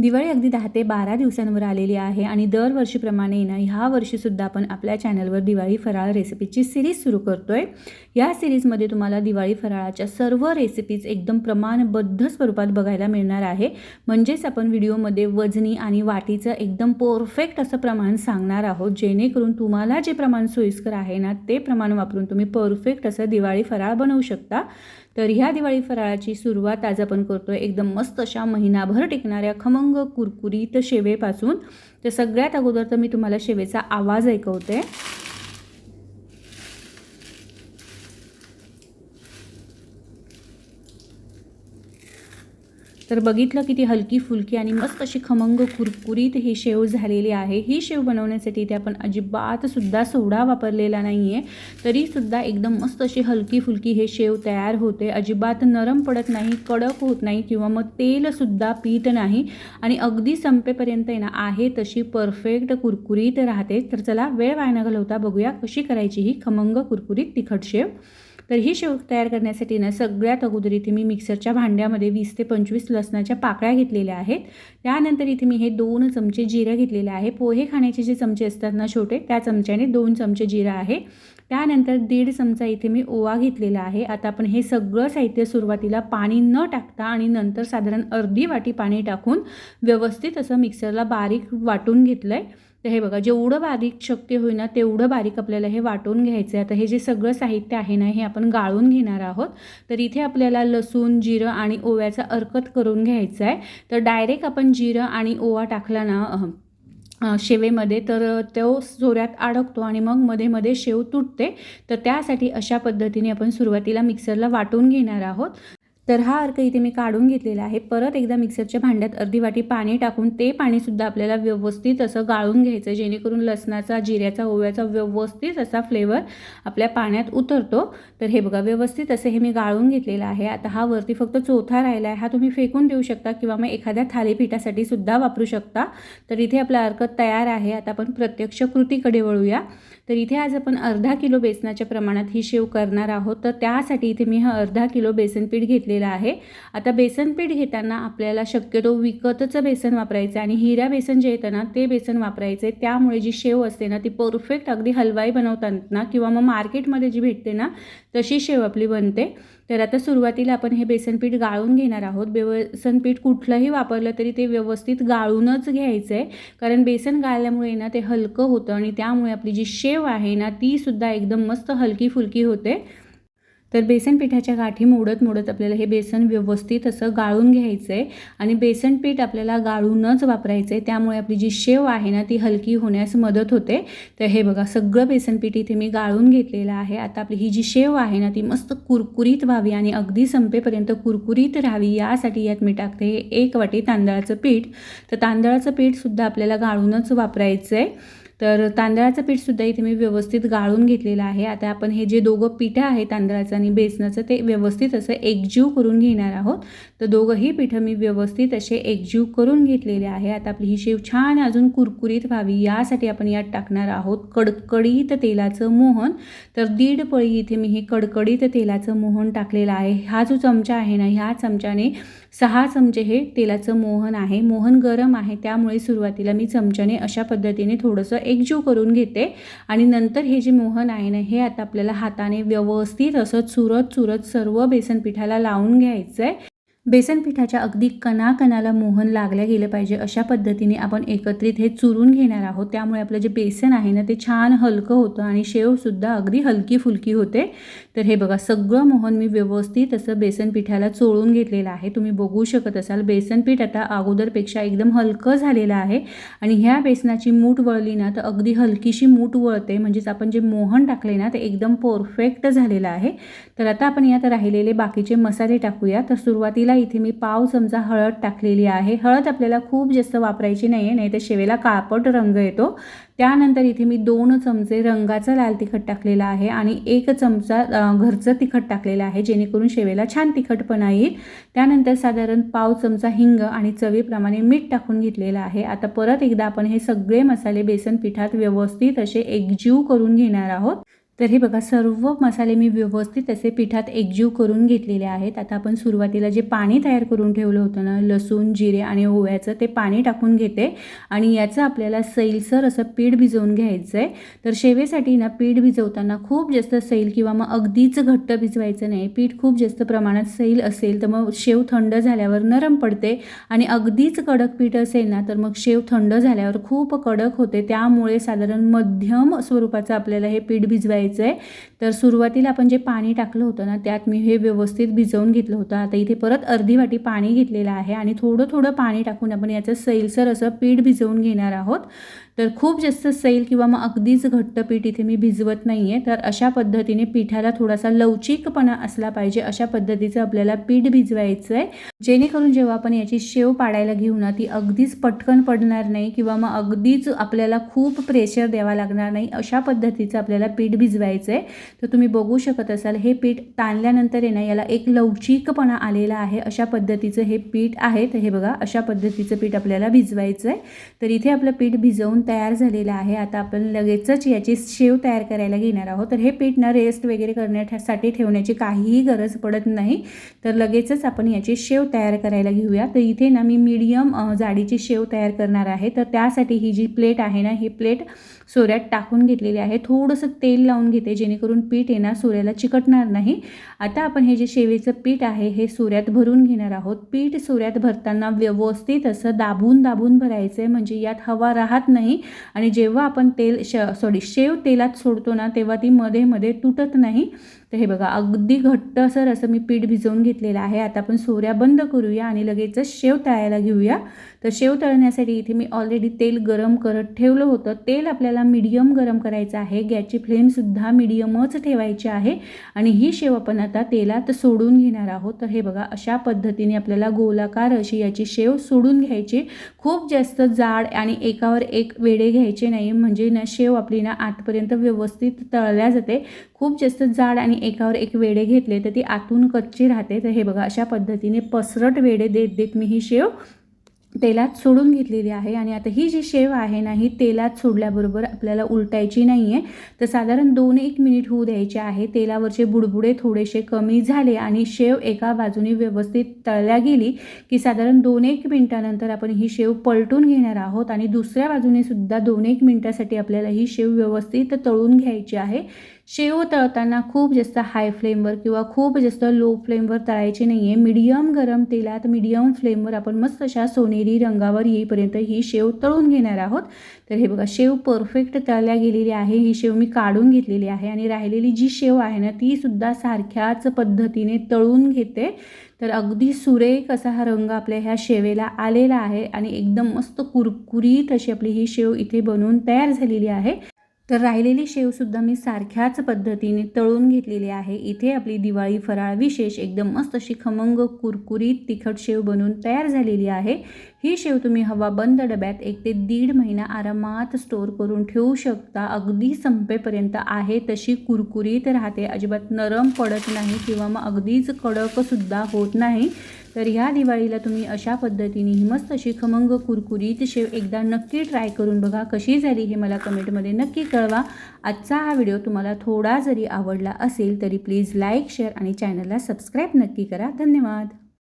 दिवाळी अगदी दहा ते बारा दिवसांवर आलेली आहे आणि दरवर्षीप्रमाणे ना ह्या वर्षीसुद्धा आपण आपल्या चॅनलवर दिवाळी फराळ रेसिपीची सिरीज सुरू करतो आहे या सिरीजमध्ये तुम्हाला दिवाळी फराळाच्या सर्व रेसिपीज एकदम प्रमाणबद्ध स्वरूपात बघायला मिळणार आहे. म्हणजेच आपण व्हिडिओमध्ये वजनी आणि वाटीचं एकदम परफेक्ट असं प्रमाण सांगणार आहोत. जेणेकरून तुम्हाला जे प्रमाण सोयीस्कर आहे ना ते प्रमाण वापरून तुम्ही परफेक्ट असं दिवाळी फराळ बनवू शकता. तर ह्या दिवाळी फराळाची सुरुवात आज आपण करतो एकदम मस्त अशा महिनाभर टिकणाऱ्या खमंग कुरकुरीत शेवेपासून. तर सगळ्यात अगोदर तर मी तुम्हाला शेवेचा आवाज ऐकवते. तर बघितलं किती हलकी फुलकी आणि मस्त अशी खमंग कुरकुरीत ही शेव झालेली आहे. ही शेव बनवण्यासाठी इथे आपण अजिबातसुद्धा सोडा वापरलेला नाही आहे तरीसुद्धा एकदम मस्त अशी हलकी फुलकी हे शेव तयार होते. अजिबात नरम पडत नाही कडक होत नाही किंवा मग तेलसुद्धा पीत नाही. आणि अगदी संपेपर्यंत आहे ना आहे तशी परफेक्ट कुरकुरीत राहते. तर चला वेळ वाया न घालवता बघूया कशी करायची ही खमंग कुरकुरीत तिखट शेव. तर ही शेव तयार करण्यासाठी ना सगळ्यात अगोदर इथे मी मिक्सरच्या भांड्यामध्ये वीस ते पंचवीस लसणाच्या पाकळ्या घेतलेल्या आहेत. त्यानंतर इथे मी हे दोन चमचे जिरं घेतलेले आहे. पोहे खाण्याचे जे चमचे असतात ना छोटे त्या चमच्याने दोन चमचे जिरं आहे. त्यानंतर दीड चमचा इथे मी ओवा घेतलेला आहे. आता आपण हे सगळं साहित्य सुरुवातीला पाणी न टाकता आणि नंतर साधारण अर्धी वाटी पाणी टाकून व्यवस्थित असं मिक्सरला बारीक वाटून घेतलं आहे तर हे बघा जेवढं बारीक शक्य होईल ना तेवढं बारीक आपल्याला हे वाटून घ्यायचं आहे आता हे जे सगळं साहित्य आहे ना हे आपण गाळून घेणार आहोत. तर इथे आपल्याला लसूण जिरं आणि ओव्याचा अर्कत करून घ्यायचा आहे तर डायरेक्ट आपण जिरं आणि ओवा टाकला ना शेवेमध्ये तर तो जोऱ्यात अडकतो आणि मग मध्ये मध्ये शेव तुटते. तर त्यासाठी अशा पद्धतीने आपण सुरुवातीला मिक्सरला वाटून घेणार आहोत. तर हा अर्क इथे मी काढून घेतलेला आहे. परत एकदा मिक्सरच्या भांड्यात अर्धी वाटी पाणी टाकून ते पाणीसुद्धा आपल्याला व्यवस्थित असं गाळून घ्यायचं जेणेकरून लसणाचा जिऱ्याचा ओव्याचा व्यवस्थित असा फ्लेवर आपल्या पाण्यात उतरतो. तर हे बघा व्यवस्थित असं हे मी गाळून घेतलेलं आहे. आता हा वरती फक्त चौथा राहिला आहे. हा तुम्ही फेकून देऊ शकता किंवा मग एखाद्या थालीपीठासाठी सुद्धा वापरू शकता. तर इथे आपला अर्क तयार आहे. आता आपण प्रत्यक्ष कृतीकडे वळूया. तर इथे आज आपण अर्धा किलो बेसनाच्या प्रमाणात ही शेव करणार आहोत. तर त्यासाठी इथे मी हा अर्धा किलो बेसन पीठ घेतलेलं आहे. आता बेसन पीठ घेताना आपल्याला शक्यतो विकतचं बेसन वापरायचं आहे आणि हिरा बेसन जे येतं ना ते बेसन वापरायचं आहे. त्यामुळे जी शेव असते ना ती परफेक्ट अगदी हलवाई बनवतात ना किंवा मग मार्केटमध्ये जी भेटते ना तशी शेव आपली बनते. तर आता सुरुवातीला आपण हे बेसनपीठ गाळून घेणार आहोत. बेसनपीठ कुठलंही वापरलं तरी ते व्यवस्थित गाळूनच घ्यायचं आहे कारण बेसन गाळल्यामुळे ना ते हलकं होतं आणि त्यामुळे आपली जी शेव आहे ना तीसुद्धा एकदम मस्त हलकी फुलकी होते. तर बेसन पिठाच्या गाठी मोडत मोडत आपल्याला हे बेसन व्यवस्थित असं गाळून घ्यायचं आहे आणि बेसन पीठ आपल्याला गाळूनच वापरायचं आहे त्यामुळे आपली जी शेव आहे ना ती हलकी होण्यास मदत होते. तर हे बघा सगळं बेसन पीठ इथे मी गाळून घेतलेलं आहे. आता आपली ही जी शेव आहे ना ती मस्त कुरकुरीत व्हावी आणि अगदी संपेपर्यंत कुरकुरीत राहावी यासाठी यात मी टाकते हे एक वाटी तांदळाचं पीठ. तर तांदळाचं पीठसुद्धा आपल्याला गाळूनच वापरायचं आहे तर तांदळाचं पीठसुद्धा इथे मी व्यवस्थित गाळून घेतलेलं आहे. आता आपण हे जे दोघं पिठं आहे तांदळाचं आणि बेसनाचं ते व्यवस्थित असं एकजीव करून घेणार आहोत. तर दोघंही पिठं मी व्यवस्थित असे एकजीव करून घेतलेले आहे. आता आपली ही शेव छान अजून कुरकुरीत व्हावी यासाठी आपण यात टाकणार आहोत कडकडीत तेलाचं मोहन. तर दीड पळी इथे मी हे कडकडीत तेलाचं मोहन टाकलेलं आहे. हा जो चमचा आहे ना ह्या चमच्याने सहा चमचे हे तेलाचं मोहन आहे. मोहन गरम आहे त्यामुळे सुरुवातीला मी चमच्याने अशा पद्धतीने थोडंसं एकजीव करून घेते. आणि नंतर हे जे मोहन आहे ना हे आता आपल्याला हाताने व्यवस्थित असं चुरत चुरत सर्व बेसन पिठाला लावून घ्यायचं आहे बेसन पिठाच्या अगदी कणाकणाला मोहन लागल्या गेलं पाहिजे अशा पद्धतीने आपण एकत्रित हे चुरून घेणार आहोत. त्यामुळे आपलं जे बेसन आहे ना ते छान हलकं होतं आणि शेवसुद्धा अगदी हलकी फुलकी होते. तर हे बघा सगळं मोहन मी व्यवस्थित असं बेसन पिठाला चोळून घेतलेलं आहे. तुम्ही बघू शकत असाल बेसन पीठ आता अगोदरपेक्षा एकदम हलकं झालेलं आहे. आणि ह्या बेसनाची मूठ वळली ना तर अगदी हलकीशी मूठ वळते. म्हणजेच आपण जे मोहन टाकले ना ते एकदम परफेक्ट झालेलं आहे. तर आता आपण यात राहिलेले बाकीचे मसाले टाकूया. तर सुरुवातीला इथे मी पाव चमचा हळद टाकलेली आहे. हळद आपल्याला खूप जास्त वापरायची नाही आहे नाही तर शेवेला काळपट रंग येतो. त्यानंतर इथे मी दोन चमचे रंगाचं लाल तिखट टाकलेलं आहे आणि एक चमचा घरचं तिखट टाकलेलं आहे जेणेकरून शेवेला छान तिखटपणा येईल. त्यानंतर साधारण पाव चमचा हिंग आणि चवीप्रमाणे मीठ टाकून घेतलेलं आहे. आता परत एकदा आपण हे सगळे मसाले बेसन पिठात व्यवस्थित असे एकजीव करून घेणार आहोत. तर हे बघा सर्व मसाले मी व्यवस्थित असे पिठात एकजीव करून घेतलेले आहेत. आता आपण सुरुवातीला जे पाणी तयार करून ठेवलं होतं ना लसूण जिरे आणि ओव्याचं ते पाणी टाकून घेते. आणि याचं आपल्याला सैलसर असं पीठ भिजवून घ्यायचं आहे तर शेवेसाठी ना पीठ भिजवताना खूप जास्त सैल किंवा मग अगदीच घट्ट भिजवायचं नाही. पीठ खूप जास्त प्रमाणात सैल असेल तर मग शेव थंड झाल्यावर नरम पडते. आणि अगदीच कडक पीठ असेल ना तर मग शेव थंड झाल्यावर खूप कडक होते. त्यामुळे साधारण मध्यम स्वरूपाचं आपल्याला हे पीठ भिजवायचं आहे तर सुरुवातीला आपण जे पाणी टाकलं होतं ना त्यात मी हे व्यवस्थित भिजवून घेतलं होतं. आता इथे परत अर्धी वाटी पाणी घेतलेलं आहे आणि थोडं थोडं पाणी टाकून आपण याचं सैलसर असं पीठ भिजवून घेणार आहोत. तर खूप जास्त सैल किंवा मग अगदीच घट्ट पीठ इथे मी भिजवत नाही आहे तर अशा पद्धतीने पिठाला थोडासा लवचिकपणा असला पाहिजे अशा पद्धतीचं आपल्याला पीठ भिजवायचं आहे जेणेकरून जेव्हा आपण याची शेव पाडायला घेऊ ना ती अगदीच पटकन पडणार नाही किंवा मग अगदीच आपल्याला खूप प्रेशर द्यावा लागणार नाही अशा पद्धतीचं आपल्याला पीठ भिजवायचं आहे तर तुम्ही बघू शकत असाल हे पीठ ताणल्यानंतर आहे ना याला एक लवचिकपणा आलेला आहे अशा पद्धतीचं हे पीठ आहे. तर हे बघा अशा पद्धतीचं पीठ आपल्याला भिजवायचं आहे तर इथे आपलं पीठ भिजवून तयार झालेलं आहे. आता आपण लगेचच याची शेव तयार करायला घेणार आहोत. तर हे पीठ ना रेस्ट वगैरे करण्यासाठी ठेवण्याची काहीही गरज पडत नाही. तर लगेचच आपण याची शेव तयार करायला घेऊया. तर इथे ना मी मीडियम जाडीची शेव तयार करणार आहे. तर त्यासाठी ही जी प्लेट आहे ना ही प्लेट सोऱ्यात टाकून घेतलेली आहे. थोडंसं तेल लावून घेते जेणेकरून पीठ येणार सूर्याला चिकटणार नाही. आता आपण हे जे शेवेचं पीठ आहे हे सूर्यात भरून घेणार आहोत. पीठ सूर्यात भरताना व्यवस्थित असं दाबून दाबून भरायचं आहे म्हणजे यात हवा राहत नाही. आणि जेव्हा आपण तेल श सॉरी शेव तेलात सोडतो ना तेव्हा ती मध्ये मध्ये तुटत नाही. तर हे बघा अगदी घट्ट सर असं मी पीठ भिजवून घेतलेलं आहे. आता आपण सोऱ्या बंद करूया आणि लगेचच शेव तळायला घेऊया. तर शेव तळण्यासाठी इथे मी ऑलरेडी तेल गरम करत ठेवलं होतं. तेल आपल्याला मिडियम गरम करायचं आहे. गॅसची फ्लेमसुद्धा मिडियमच ठेवायची आहे. आणि ही शेव आपण आता तेलात सोडून घेणार आहोत. तर हे बघा अशा पद्धतीने आपल्याला गोलाकार अशी याची शेव सोडून घ्यायची. खूप जास्त जाड आणि एकावर एक वेडे घ्यायचे नाही. म्हणजे ना शेव आपली ना आतपर्यंत व्यवस्थित तळल्या जाते. खूप जास्त जाड आणि एकावर एक वेडे घेतले तर ती आतून कच्ची राहते. तर हे बघा अशा पद्धतीने पसरट वेडे देत देत मी ही शेव तेलात सोडून घेतलेली आहे. आणि आता ही जी शेव आहे ना ही तेलात सोडल्याबरोबर आपल्याला उलटायची नाही आहे तर साधारण दोन एक मिनिट होऊ द्यायचे आहे. तेलावरचे बुडबुडे थोडेसे कमी झाले आणि शेव एका बाजूने व्यवस्थित तळल्या गेली की साधारण दोन एक मिनटानंतर आपण ही शेव पलटून घेणार आहोत. आणि दुसऱ्या बाजूने सुद्धा दोन एक मिनटासाठी आपल्याला ही शेव व्यवस्थित तळून घ्यायची आहे. शेव तळताना खूप जास्त हाय फ्लेमवर किंवा खूप जास्त लो फ्लेमवर तळायची नाही आहे मीडियम गरम तेलात मीडियम फ्लेमवर आपण मस्त अशा सोनेरी रंगावर येईपर्यंत ही शेव तळून घेणार आहोत. तर हे बघा शेव परफेक्ट तळल्या गेलेली आहे. ही शेव मी काढून घेतलेली आहे आणि राहिलेली जी शेव आहे ना ती सुद्धा सारख्याच पद्धतीने तळून घेते. तर अगदी सुरेख असा हा रंग आपल्या ह्या शेवेला आलेला आहे आणि एकदम मस्त कुरकुरीत अशी आपली ही शेव इथे बनवून तयार झालेली आहे. तर राहिलेली शेवसुद्धा मी सारख्याच पद्धतीने तळून घेतलेली आहे. इथे आपली दिवाळी फराळ विशेष एकदम मस्त अशी खमंग कुरकुरीत तिखट शेव बनवून तयार झालेली आहे. ही शेव तुम्ही हवा बंद डब्यात एक ते दीड महिना आरामात स्टोअर करून ठेवू शकता. अगदी संपेपर्यंत आहे तशी कुरकुरीत राहते. अजिबात नरम पडत नाही किंवा मग अगदीच कडकसुद्धा होत नाही. तर ह्या दिवाळीला तुम्ही अशा पद्धतीने ही मस्त अशी खमंग कुरकुरीत शेव एकदा नक्की ट्राय करून बघा कशी झाली हे मला कमेंटमध्ये नक्की कळवा. आजचा हा व्हिडिओ तुम्हाला थोडा जरी आवडला असेल तरी प्लीज लाईक शेअर आणि चॅनलला सबस्क्राईब नक्की करा. धन्यवाद.